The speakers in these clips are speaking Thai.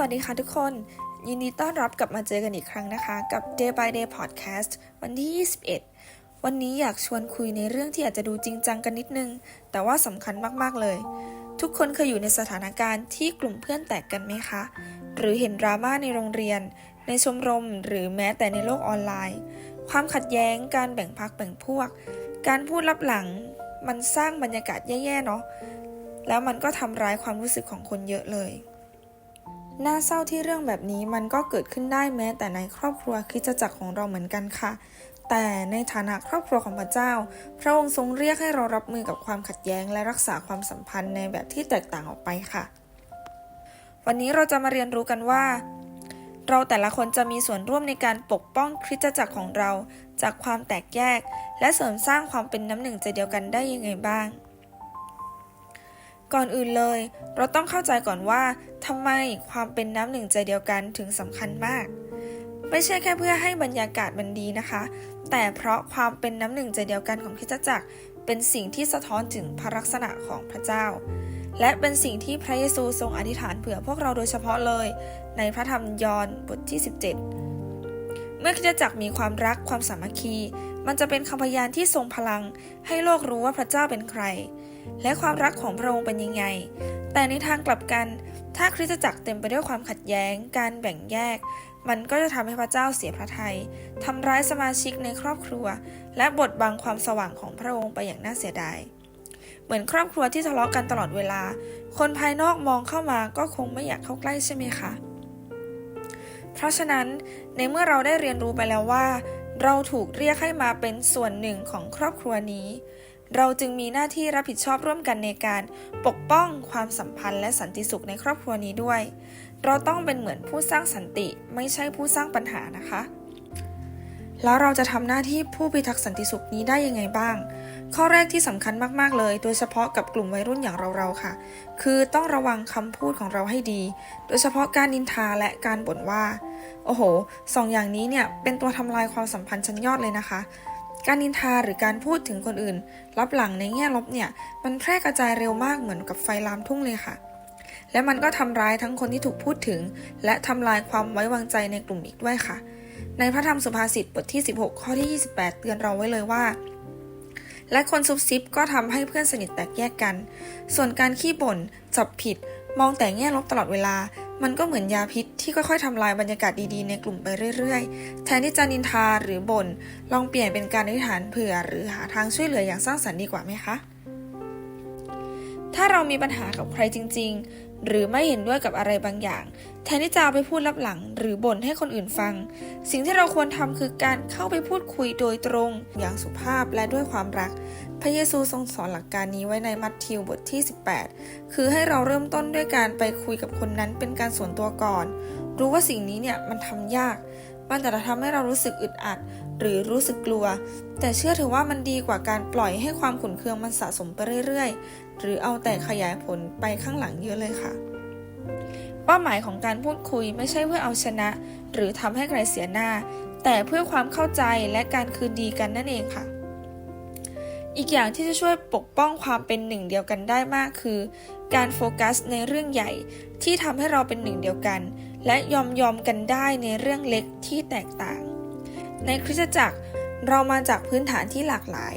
วัสดีค่ะทุกคน ยินดีต้อนรับกลับมาเจอกันอีกครั้งนะคะ กับ Day by Day Podcast วันที่ 21 วันนี้อยากชวนคุยในเรื่องที่อาจจะดูจริงจังกันนิดนึง แต่ว่าสำคัญมากๆเลย ทุกคนเคยอยู่ในสถานการณ์ที่กลุ่มเพื่อนแตกกันไหมคะ หรือเห็นดราม่าในโรงเรียน ในชมรม หรือแม้แต่ในโลกออนไลน์ ความขัดแย้ง การแบ่งพรรคแบ่งพวก การพูดลับหลัง มันสร้างบรรยากาศแย่ๆเนาะ แล้วมันก็ทำร้ายความรู้สึกของคนเยอะเลย น่าเศร้าที่เรื่องแบบนี้มันก็เกิดขึ้นได้แม้ แต่ในครอบครัวคริสตจักรของเราเหมือนกันค่ะ แต่ในฐานะครอบครัวของพระเจ้า พระองค์ทรงเรียกให้เรารับมือกับความขัดแย้ง และรักษาความสัมพันธ์ในแบบที่แตกต่างออกไปค่ะ วันนี้เราจะมาเรียนรู้กันว่า เราแต่ละคนจะมีส่วนร่วมในการปกป้องคริสตจักรของเรา จากความแตกแยก และเสริมสร้างความเป็นน้ำหนึ่งใจเดียวกันได้ยังไงบ้าง ก่อนอื่นเลย เราต้องเข้าใจก่อนว่าทำไมความเป็นน้ำหนึ่งใจเดียวกันถึงสำคัญมาก ไม่ใช่แค่เพื่อให้บรรยากาศมันดีนะคะ แต่เพราะความเป็นน้ำหนึ่งใจเดียวกันของคริสตจักร เป็นสิ่งที่สะท้อนถึงพระลักษณะของพระเจ้า และเป็นสิ่งที่พระเยซูทรงอธิษฐานเผื่อพวกเราโดยเฉพาะเลย ในพระธรรมยอห์นบทที่ 17 เมื่อคริสตจักรมีความรักความสามัคคี มันจะเป็นคำพยานที่ทรงพลัง ให้โลกรู้ว่าพระเจ้าเป็นใคร และความรักของพระองค์เป็นยังไง แต่ในทางกลับกัน ถ้าคริสตจักรเต็มไปด้วยความขัดแย้ง การแบ่งแยก มันก็จะทำให้พระเจ้าเสียพระทยัยทำร้ายสมาชิกในครอบครัว และบดบังความสว่างของพระองค์ไปอย่างน่าเสียดาย เหมือนครอบครัวที่ทะเลาะกันตลอดเวลา คนภายนอกมองเข้ามาก็คงไม่อยากเข้าใกล้ใช่ไหมคะ เพราะฉะนั้นในเมื่อเราได้เรียนรู้ไปแล้วว่า เราถูกเรียกให้มาเป็นส่วนหนึ่งของครอบครัวนี้ เราจึงมีหน้าที่รับผิดชอบร่วมกันในการปกป้องความสัมพันธ์และสันติสุขในครอบครัวนี้ด้วย เราต้องเป็นเหมือนผู้สร้างสันติไม่ใช่ผู้สร้างปัญหานะคะ แล้วเราจะทำหน้าที่ผู้พิทักษ์สันติสุขนี้ได้ยังไงบ้าง ข้อแรกที่สำคัญมากๆเลย โดยเฉพาะกับกลุ่มวัยรุ่นอย่างเราๆค่ะ คือต้องระวังคำพูดของเราให้ดี โดยเฉพาะการนินทาและการบ่นว่า โอ้โหสองอย่างนี้เนี่ยเป็นตัวทำลายความสัมพันธ์ชั้นยอดเลยนะคะ การนินทาหรือการพูดถึงคนอื่น รับหลังในแง่ลบเนี่ย มันแพร่กระจายเร็วมากเหมือนกับไฟลามทุ่งเลยค่ะ และมันก็ทำร้ายทั้งคนที่ถูกพูดถึง และทำลายความไว้วางใจในกลุ่มอีกด้วยค่ะ ในพระธรรมสุภาษิตบทที่ 16 ข้อที่ 28 เตือนเราไว้เลยว่า และคนซุบซิบก็ทำให้เพื่อนสนิทแตกแยกกัน ส่วนการขี้บ่นจับผิด มองแต่แง่ลบตลอดเวลา มันก็เหมือนยาพิษที่ค่อยๆทำลายบรรยากาศดีๆในกลุ่มไปเรื่อยๆ แทนที่จะนินทาหรือบ่น ลองเปลี่ยนเป็นการอธิษฐานเผื่อ หรือหาทางช่วยเหลืออย่างสร้างสรรค์ดีกว่าไหมคะ ถ้าเรามีปัญหากับใครจริง ๆ หรือไม่เห็นด้วยกับอะไรบางอย่าง แทนที่จะเอาไปพูดลับหลัง หรือบ่นให้คนอื่นฟัง สิ่งที่เราควรทำคือการเข้าไปพูดคุยโดยตรงอย่างสุภาพและด้วยความรัก พระเยซูทรงสอนหลักการนี้ไว้ในมัทธิวบทที่ 18 คือให้เราเริ่มต้นด้วยการไปคุยกับคนนั้นเป็นการส่วนตัวก่อน รู้ว่าสิ่งนี้เนี่ยมันทำยาก มันจะทำให้เรารู้สึกอึดอัด หรือรู้สึกกลัว แต่เชื่อเถอะว่ามันดีกว่าการปล่อยให้ความขุ่นเคืองมันสะสมไปเรื่อยๆ หรือเอาแต่ขยายผลไปข้างหลังเยอะเลยค่ะ เป้าหมายของการพูดคุยไม่ใช่เพื่อเอาชนะ หรือทำให้ใครเสียหน้า แต่เพื่อความเข้าใจและการคืนดีกันนั่นเองค่ะอีกอย่างที่จะช่วยปกป้องความเป็นหนึ่งเดียวกันได้มากคือ การโฟกัสในเรื่องใหญ่ที่ทำให้เราเป็นหนึ่งเดียวกัน และยอมยอมกันได้ในเรื่องเล็กที่แตกต่าง ในคริสตจักรเรามาจากพื้นฐานที่หลากหลาย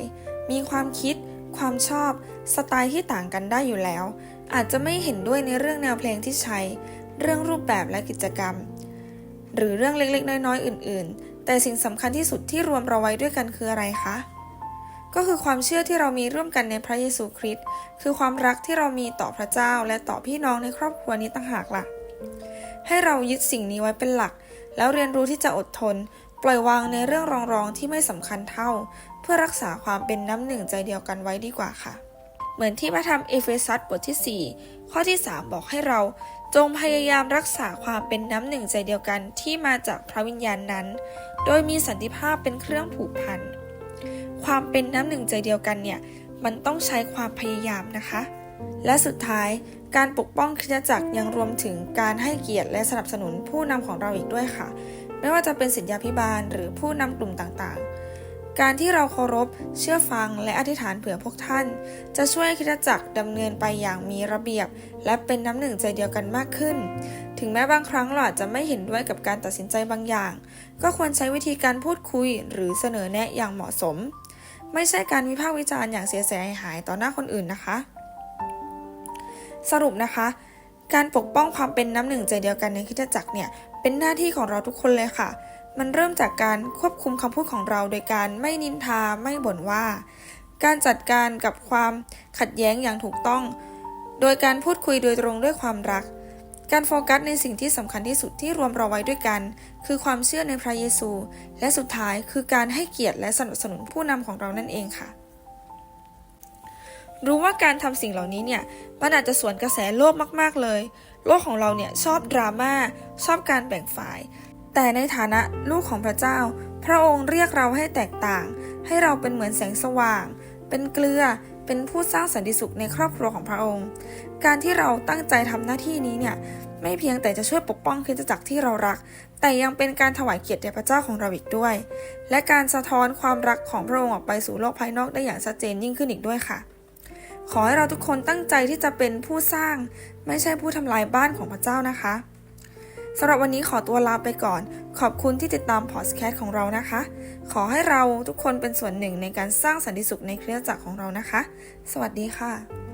มีความคิด ความชอบ สไตล์ที่ต่างกันได้อยู่แล้ว อาจจะไม่เห็นด้วยในเรื่องแนวเพลงที่ใช้ เรื่องรูปแบบและกิจกรรม หรือเรื่องเล็กๆ น้อยๆ อื่น ๆ แต่สิ่งสำคัญที่สุดที่รวมเราไว้ด้วยกันคืออะไรคะ ก็คือความเชื่อที่เรามีร่วมกันในพระเยซูคริสต์ คือความรักที่เรามีต่อพระเจ้าและต่อพี่น้องในครอบครัวนี้ต่างหากล่ะ ให้เรายึดสิ่งนี้ไว้เป็นหลัก แล้วเรียนรู้ที่จะอดทน ปล่อยวางในเรื่องรองๆที่ไม่สำคัญเท่า เพื่อรักษาความเป็นน้ำหนึ่งใจเดียวกันไว้ดีกว่าค่ะ เหมือนที่พระธรรมเอเฟซัสบทที่ 4 ข้อที่ 3 บอกให้เรา จงพยายามรักษาความเป็นน้ำหนึ่งใจเดียวกันที่มาจากพระวิญญาณนั้น โดยมีสันติภาพเป็นเครื่องผูกพันความเป็นน้ำหนึ่งใจเดียวกันเนี่ยมันต้องใช้ความพยายามนะคะ และสุดท้ายการปกป้องคริสตจักรยังรวมถึงการให้เกียรติและสนับสนุนผู้นำของเราอีกด้วยค่ะ ไม่ว่าจะเป็นศิษยาพิบาลหรือผู้นำกลุ่มต่างๆ การที่เราเคารพ เชื่อฟังและอธิษฐานเผื่อพวกท่าน จะช่วยคริสตจักรดำเนินไปอย่างมีระเบียบ และเป็นน้ำหนึ่งใจเดียวกันมากขึ้น ถึงแม้บางครั้งเราอาจจะไม่เห็นด้วยกับการตัดสินใจบางอย่าง ก็ควรใช้วิธีการพูดคุยหรือเสนอแนะอย่างเหมาะสม ไม่ใช่การวิพากษ์วิจารณ์อย่างเสียหายหายต่อหน้าคนอื่นนะคะ สรุปนะคะ การปกป้องความเป็นน้ำหนึ่งใจเดียวกันในคริสตจักรเนี่ย เป็นหน้าที่ของเราทุกคนเลยค่ะ มันเริ่มจากการควบคุมคำพูดของเรา โดยการไม่นินทาไม่บ่นว่า การจัดการกับความขัดแย้งอย่างถูกต้อง โดยการพูดคุยโดยตรงด้วยความรัก การโฟกัสในสิ่งที่สำคัญที่สุดที่รวมเราไว้ด้วยกัน คือความเชื่อในพระเยซู และสุดท้ายคือการให้เกียรติและสนับสนุนผู้นำของเรานั่นเองค่ะ รู้ว่าการทำสิ่งเหล่านี้เนี่ยมันอาจจะสวนกระแสโลกมากๆเลย โลกของเราเนี่ยชอบดราม่าชอบการแบ่งฝ่าย แต่ในฐานะลูกของพระเจ้า พระองค์เรียกเราให้แตกต่าง ให้เราเป็นเหมือนแสงสว่าง เป็นเกลือเป็นผู้สร้างสันติสุขในครอบครัวของพระองค์ การที่เราตั้งใจทำหน้าที่นี้เนี่ยไม่เพียงแต่จะช่วยปกป้องคริสตจักรที่เรารัก แต่ยังเป็นการถวายเกียรติแด่พระเจ้าของเราอีกด้วย และการสะท้อนความรักของพระองค์ออกไปสู่โลกภายนอกได้อย่างชัดเจนยิ่งขึ้นอีกด้วยค่ะ ขอให้เราทุกคนตั้งใจที่จะเป็นผู้สร้าง ไม่ใช่ผู้ทำลายบ้านของพระเจ้านะคะสำหรับวันนี้ขอตัวลาไปก่อน ขอบคุณที่ติดตามพอดแคสต์ของเรานะคะ ขอให้เราทุกคนเป็นส่วนหนึ่งในการสร้างสันติสุขในเครือจักรของเรานะคะ สวัสดีค่ะ